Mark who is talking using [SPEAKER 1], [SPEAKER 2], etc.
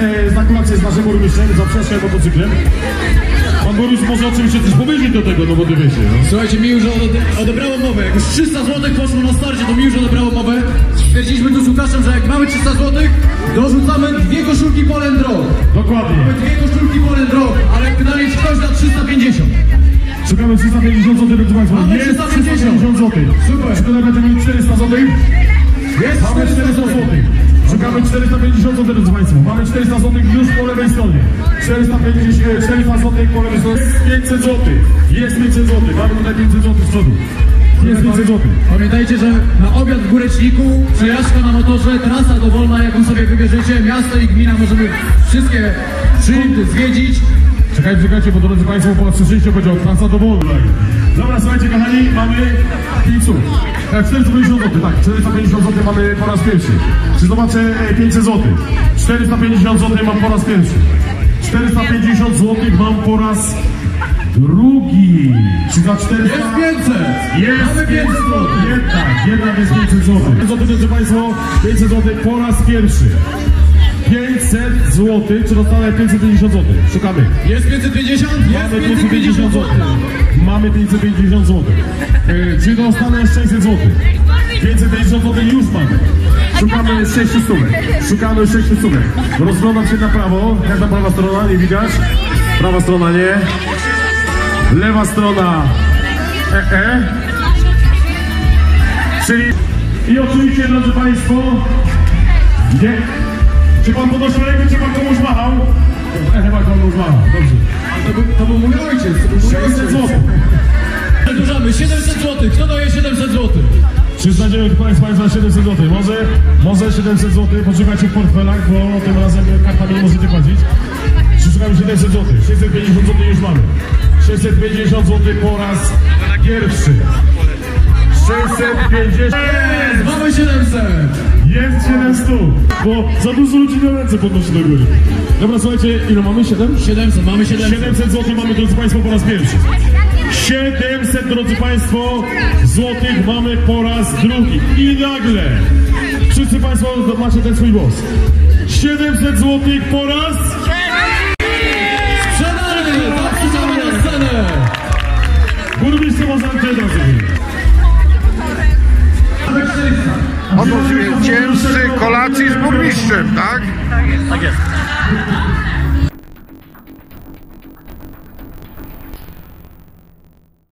[SPEAKER 1] e, na kolację z naszym burmistrzem za przeszłe motocyklem. Pan burmistrz może oczywiście coś powiedzieć do tego, no bo ty wiecie, no.
[SPEAKER 2] Słuchajcie, mi już ode- odebrało mowę. Jak już 300 zł poszło na starcie, to mi już odebrało mowę. Stwierdziliśmy tu z Łukaszem, że jak mamy 300 zł, dorzucamy dwie koszulki Polen Drog.
[SPEAKER 1] Dokładnie.
[SPEAKER 2] Mamy dwie koszulki Polen Drog, ale pytanie, czy ktoś da 350.
[SPEAKER 1] Szukamy 350 zł, drodzy Państwo. Jest
[SPEAKER 2] 350
[SPEAKER 1] 350 zł.
[SPEAKER 2] Super.
[SPEAKER 1] To będziemy mieli 400 zł? 450 zł, drodzy Państwo. Mamy 400 zł już po lewej stronie. 450, 400 zł po lewej stronie. Jest 500 zł. Jest 500 zł. Mamy tutaj 500 zł z przodu. Jest 500 zł.
[SPEAKER 2] Pamiętajcie, że na obiad w Góreczniku, przejażdżka na motorze, trasa dowolna, jaką sobie wybierzecie, miasto i gmina możemy wszystkie zwiedzić.
[SPEAKER 1] Czekajcie, czekajcie, bo drodzy Państwo, po raz trzeci powiedział trasa dowolna. Dobra, słuchajcie kochani, mamy 500. E, 450 zł, tak, 450 zł mamy po raz pierwszy. Czy zobaczę e, 500 zł? 450 zł mam po raz pierwszy. 450 zł mam po raz drugi. Czy za 400...
[SPEAKER 2] Jest 500!
[SPEAKER 1] Jest
[SPEAKER 2] Mamy 500 zł!
[SPEAKER 1] Jednak, jednak jest 500 zł. 500 zł, drodzy Państwo, 500 zł po raz pierwszy. 500 zł, czy dostanę 550 zł? Szukamy.
[SPEAKER 2] Jest 550?
[SPEAKER 1] Mamy
[SPEAKER 2] Jest
[SPEAKER 1] 550 zł. Mamy 550 zł. E, Czy dostanę 600 zł? 550 zł już mamy. Szukamy 6 sumek. Szukamy 6 sumek. Rozglądam się na prawo. Każda prawa strona, nie widać. Prawa strona nie. Lewa strona e, e. Czyli... I oczywiście, drodzy Państwo, nie. Czy Pan podnosi rękę, czy Pan komuś machał? E, chyba komuś machał. Dobrze.
[SPEAKER 2] To był, to był mój ojciec. To był mój
[SPEAKER 1] 600
[SPEAKER 2] ojciec.
[SPEAKER 1] zł.
[SPEAKER 2] Przedłużamy 700 zł. Kto daje
[SPEAKER 1] 309 Państw Państwa 700 zł. Może, może 700 zł poszukajcie w portfelach, bo tym razem kartami nie możecie płacić. Przeszukamy 700 zł. 650 zł już mamy. 650 zł po raz pierwszy. 650
[SPEAKER 2] Jest! Mamy 700!
[SPEAKER 1] Jest 700! Bo za dużo ludzi na ręce podnosi do góry. Dobra, słuchajcie, ile mamy? 7?
[SPEAKER 2] 700, mamy 700.
[SPEAKER 1] 700 zł mamy, drodzy Państwo, po raz pierwszy. 700, drodzy Państwo, złotych mamy po raz drugi. I nagle, wszyscy Państwo macie ten swój głos. 700 złotych po raz...
[SPEAKER 2] Sprzedany! Zapraszamy na scenę!
[SPEAKER 1] Burmistrz może Andrzej zrobić.
[SPEAKER 3] Oto zwycięzcy kolacji z burmistrzem, tak?
[SPEAKER 4] Tak jest.